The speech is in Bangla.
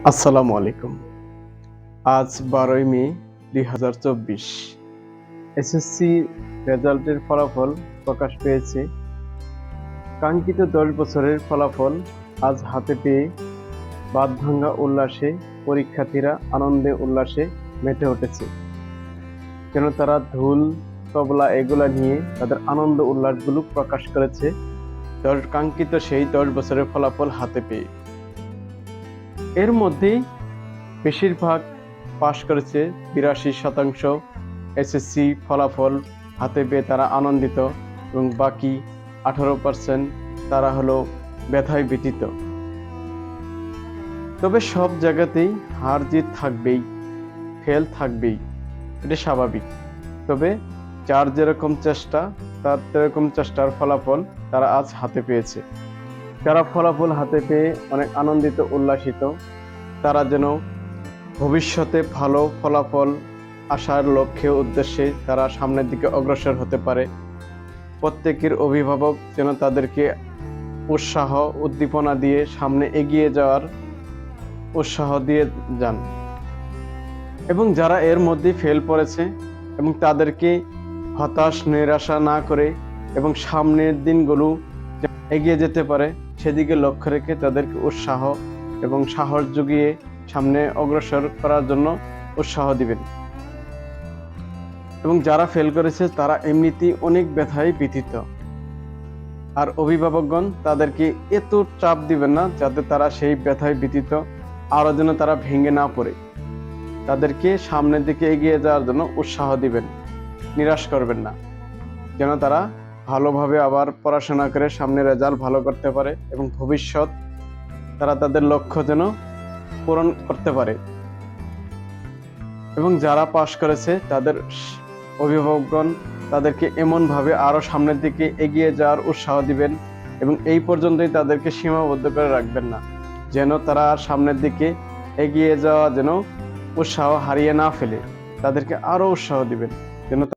আসসালামু আলাইকুম। আজ বারোই মে, দুই হাজার চব্বিশ। এসএসসি রেজাল্টের ফলাফল প্রকাশ পেয়েছে। কাঙ্ক্ষিত দশ বছরের ফলাফল আজ হাতে পেয়ে বাদভাঙ্গা উল্লাসে পরীক্ষার্থীরা আনন্দে উল্লাসে মেতে উঠেছে। কেন তারা ঢোল তবলা এগুলা নিয়ে তাদের আনন্দ উল্লাসগুলো প্রকাশ করেছে। দশ কাঙ্ক্ষিত সেই দশ বছরের ফলাফল হাতে পেয়ে এর মধ্যেই বেশিরভাগ পাশ করেছে বিরাশি শতাংশ এসএসসি ফলাফল হাতে পেয়ে তারা আনন্দিত এবং বাকি আঠারো পার্সেন্ট তারা হলো ব্যথায় ব্যতীত তবে সব জায়গাতেই হার জিত থাকবেই, ফেল থাকবেই, এটা স্বাভাবিক। তবে যার যেরকম চেষ্টা, তার সেরকম চেষ্টার ফলাফল তারা আজ হাতে পেয়েছে। যারা ফলাফল হাতে পেয়ে অনেক আনন্দিত, উল্লাসিত, তারা যেন ভবিষ্যতে ভালো ফলাফল আসার লক্ষ্যে, উদ্দেশ্যে তারা সামনের দিকে অগ্রসর হতে পারে। প্রত্যেকের অভিভাবক যেন তাদেরকে উৎসাহ, উদ্দীপনা দিয়ে সামনে এগিয়ে যাওয়ার উৎসাহ দিয়ে যান। এবং যারা এর মধ্যে ফেল করেছে এবং তাদেরকে হতাশ, নিরাশা না করে এবং সামনের দিনগুলো এগিয়ে যেতে পারে সেদিকে লক্ষ্য রেখে তাদেরকে উৎসাহ এবং সাহস জুগিয়ে সামনে অগ্রসর করার জন্য উৎসাহ দিবেন। এবং যারা ফেল করেছে, তারা এমনিতেই অনেক ব্যথায় ব্যথিত আর অভিভাবকগণ তাদেরকে এত চাপ দিবেন না, যাতে তারা সেই ব্যথায় ব্যথিত আরও যেন তারা ভেঙে না পড়ে। তাদেরকে সামনের দিকে এগিয়ে যাওয়ার জন্য উৎসাহ দিবেন, নিরাশ করবেন না। যেন তারা ভালোভাবে আবার পড়াশোনা করে সামনে রেজাল্ট ভালো করতে পারে এবং ভবিষ্যৎ তারা তাদের লক্ষ্য যেন পূরণ করতে পারে। এবং যারা পাশ করেছে, তাদের অভিভাবকগণ তাদেরকে এমনভাবে আরও সামনের দিকে এগিয়ে যাওয়ার উৎসাহ দিবেন এবং এই পর্যন্তই তাদেরকে সীমাবদ্ধ করে রাখবেন না। যেন তারা আর সামনের দিকে এগিয়ে যাওয়া যেন উৎসাহ হারিয়ে না ফেলে। তাদেরকে আরও উৎসাহ দিবেন। যেন